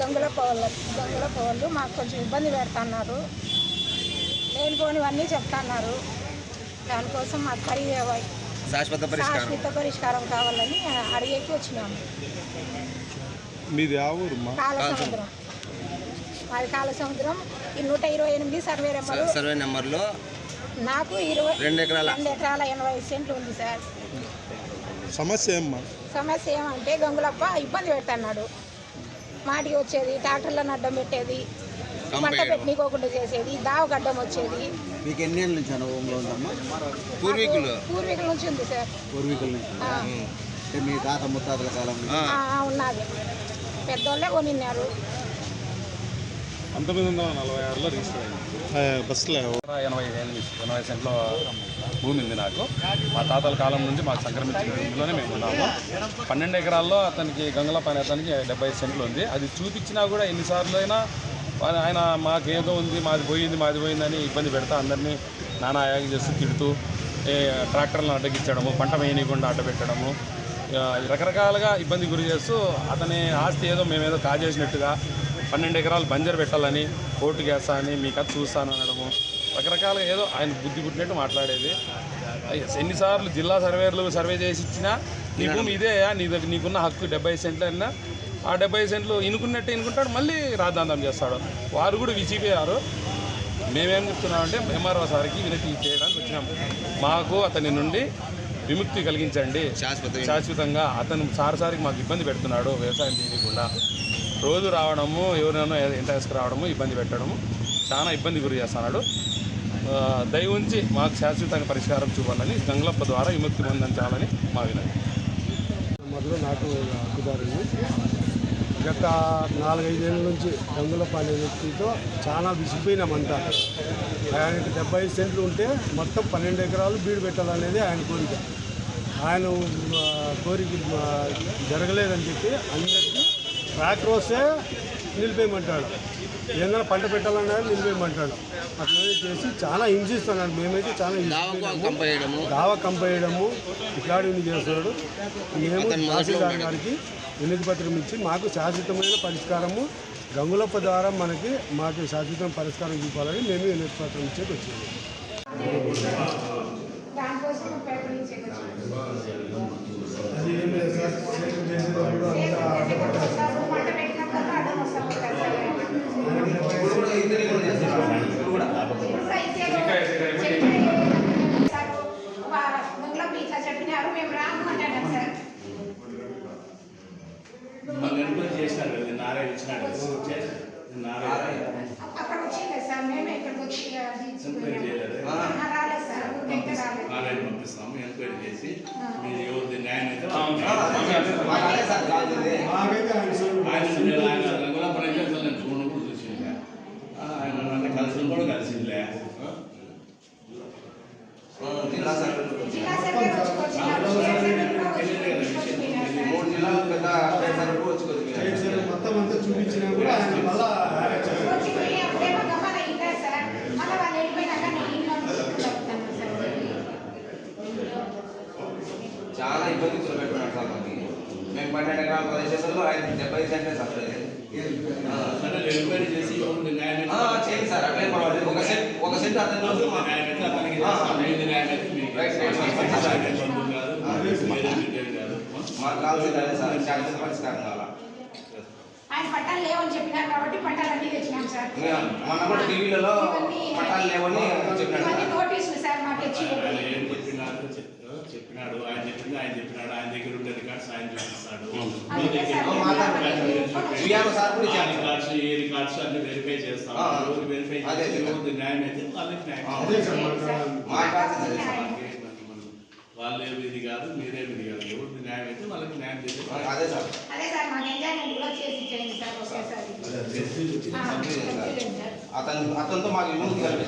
గంగుల పౌళ్ళు గంగుల పౌళ్ళు మాకు కొంచెం ఇబ్బంది పెడుతున్నారు. లేనిపోనివన్నీ చెప్తున్నారు. దానికోసం మాకు ఖరీదు శాశ్వత పరిష్కారం. శాశ్వత పరిష్కారం కావాలని అడిగేకి వచ్చినాము. మీది ఆ ఊరమ్మా? కాల సముద్రం మాది కాల సముద్రం ఈ నూట ఇరవై ఎనిమిది సర్వే నెంబరు. సర్వే నెంబర్లో నాకు ఇరవై రెండు ఎకరాల. రెండు ఎకరాల ఎనభై సెంట్లు ఉంది సార్. సమస్య ఏమ్మా? సమస్య ఏమంటే గంగులప్ప ఇబ్బంది పెడుతున్నాడు. మాటికి వచ్చేది ట్రాక్టర్లను అడ్డం పెట్టేది పంట. పెట్టనీకోకుండా చేసేది దావ గడ్డం వచ్చేది. మీకు ఎన్ని ఏళ్ళ నుంచి అనుభవంలో ఉందమ్మా పూర్వీకులు. పూర్వీకుల నుంచి ఉంది సార్. పూర్వీకుల నుంచి ఆ, అంటే మీ తాత ముత్తాతల కాలం ఉన్నది. పెద్దోళ్ళే కొనిన్నారు. పంతొమ్మిది వందల నలభై ఆరులో రిజిస్టర్ అయింది. బస్సులో. ఎనభై ఎనిమిది ఎనభై సెంట్లో భూమి ఉంది నాకు. మా తాతల కాలం నుంచి మాకు సంక్రమించిన భూమిలోనే మేము ఉన్నాము. పన్నెండు ఎకరాల్లో అతనికి గంగల పని అతనికి డెబ్బై సెంట్లు ఉంది. అది చూపించినా కూడా ఎన్నిసార్లు అయినా ఆయన మాకేదో ఉంది మాది పోయింది మాది పోయిందని ఇబ్బంది పెడతా అందరినీ నానా యాగం చేస్తూ తిడుతూ ఏ, ట్రాక్టర్లను అడ్డగించడము పంట వేయనీయకుండా అడ్డపెట్టడము రకరకాలుగా ఇబ్బంది గురి చేస్తూ అతని ఆస్తి ఏదో మేమేదో కాజేసినట్టుగా పన్నెండు ఎకరాలు బంజర్ పెట్టాలని కోర్టు చేస్తా అని మీ కథ చూస్తాను అనడము రకరకాలుగా ఏదో ఆయన బుద్ధి పుట్టినట్టు మాట్లాడేది. ఎన్నిసార్లు జిల్లా సర్వేర్లు సర్వే చేసి ఇచ్చినా నీ భూమి ఇదే నీ దగ్గర నీకున్న హక్కు డెబ్బై సెంట్లు అయినా ఆ డెబ్బై సెంట్లు ఇనుకున్నట్టు ఇనుకుంటాడు మళ్ళీ రాద్ధాంతం చేస్తాడు. వారు కూడా విసిపోయారు మేమేం చెప్తున్నామంటే ఎంఆర్ఓ సార్కి వినతి చేయడానికి వచ్చినాము మాకు అతని నుండి విముక్తి కలిగించండి. శాశ్వత శాశ్వతంగా అతను సారిసారికి మాకు ఇబ్బంది పెడుతున్నాడు వ్యవసాయం చేయకుండా రోజు రావడము ఎవరైనా ఎంట రావడము ఇబ్బంది పెట్టడము చాలా ఇబ్బంది గురి చేస్తున్నాడు. దయ ఉంచి మాకు శాశ్వతంగా పరిష్కారం చూపాలని గంగలప్ప ద్వారా విముక్తి పొందించాలని మా వినతి. మొదలు నాకు హక్కుదారుని గత నాలుగైదేళ్ళ నుంచి గంగులపాలెం వ్యక్తితో చాలా విసిపోయినామంతా ఆయనకి డెబ్బై సెంట్లు ఉంటే మొత్తం పన్నెండు ఎకరాలు బీడు పెట్టాలనేది ఆయన కోరిక. ఆయన కోరిక జరగలేదని చెప్పి అందరికీ ట్రాక్టర్ వస్తే నిలిపేయమంటాడు. ఏదైనా పంట పెట్టాలన్నా నిలిపేయమంటాడు. అట్లనే చేసి చాలా హింసిస్తున్నాడు. మేమైతే చాలా దావా కంపేయడము ఇట్లాంటివి చేస్తున్నాడు. మేము తహసీల్దార్. గారికి వినతి పత్రం ఇచ్చి మాకు శాశ్వతమైన పరిష్కారము గంగులప్ప ద్వారా మనకి మాకు శాశ్వతం పరిష్కారం చూపాలని మేము వినతి పత్రం ఇచ్చేకి దానికోసం ప్రయత్నించేది అది ఏం లేదు సార్ సేద్యం చేసేటప్పుడు అంతా పంట పెట్టినప్పుడు అడ్డం వస్తాం ఇట్లా చెప్పినారు మేము రాము అంటాను సార్ మళ్ళీ ఎంక్వైరీ చేసినారు కదా నారాయణ ఇచ్చినాడు నారాయణ అక్కడ వచ్చింది సార్ మేమే ఇక్కడికి వచ్చి అది ఎంక్వైరీ చేయలేదు ఆ, రాలేదు సార్ ఊరికైతే రాలేదు నారాయణ పంపిస్తాము ఎంక్వైరీ చేసి మీరు ఎవరిది న్యాయం అయితే మాకు సార్ కాదు ఇది. మాకైతే ఆయన సేవ ఆయన నేను ఆయన రంగుల పని చేస్తాను నేను చూడను చూసిండే ఆయన నన్ను కలిసి కూడా కలిసిందిలే జిల్లా సార్ జిల్లా సర్వే వచ్చుకొచ్చినారు మూడు జిల్లాలు పెద్ద సరుకు వచ్చి కొద్దిగా మొత్తం అంతా చూపించినా కూడా ఆయన మళ్ళా వచ్చిపోయి అప్పుడేమో గమన ఇంకా సార్ మళ్ళీ వాళ్ళు వెళ్ళిపోయినాక నేను ఇంట్లో చెప్తాను సార్ చాలా ఇబ్బంది పెట్టినాడు సార్ మాకు మేము పన్నెండు ఎకరాల ప్రదేశంలో ఆయన డెబ్బై సెంటే సార్ అది. ఆ. సరే ఎంక్వైరీ చేసి ఎవరిది న్యాయం ఆ, చేయండి సార్ అట్లే పర్వాలేదు ఒక సెంట్ ఒక సెంట్ అతని రోజు ఎవరిది న్యాయం అయితే అతనికి చేస్తాం ఏది న్యాయం అయితే మీకు రైట్, రైట్, రైట్. చేస్తాం. ఆయన బంధువు కాదు వేరే బిడ్డేం కాదు మాకు కావాల్సింది అదే సార్ శాశ్వత పరిష్కారం కావాలా ఆయన పట్టాలు లేవని చెప్పినారు కాబట్టి పట్టాలన్నీ తెచ్చినాం సార్. మొన్న కూడా టీవీలలో పట్టాలు లేవని చెప్పినాడు. నోటీసులు సార్ మాకు వచ్చి ఆయన ఏం చెప్పినాడు చెప్- చెప్పినాడు ఆయన చెప్పింది ఆయన చెప్పినాడు ఆయన దగ్గర ఉండే రికార్డ్స్ ఆయన చూపిస్తాడు ఏ రికార్డ్స్ అన్ని వెరిఫై చేస్తాం వెరిఫై చేసి న్యాయం అయితే వాళ్ళకి న్యాయం ఆ, అదే చేస్తాం. సార్ మాకు మా కావాల్సింది అదే సార్. మనకి మన- మన- వాళ్ళేమి ఇది కాదు మీరేమి ఇది కాదు ఎవరిది న్యాయం అయితే వాళ్ళకి న్యాయం చేసి అదే సార్ అదే సార్ మాకు ఎంజాయ్మెంట్ కూడా చేసి ఇచ్చేయండి సార్ ఒకేసారి ఆ, కంప్లీట్ చేయండి సార్. కంప్లీట్ చేయండి సార్ అతను అతనితో మాకు కల్పిస్తుంది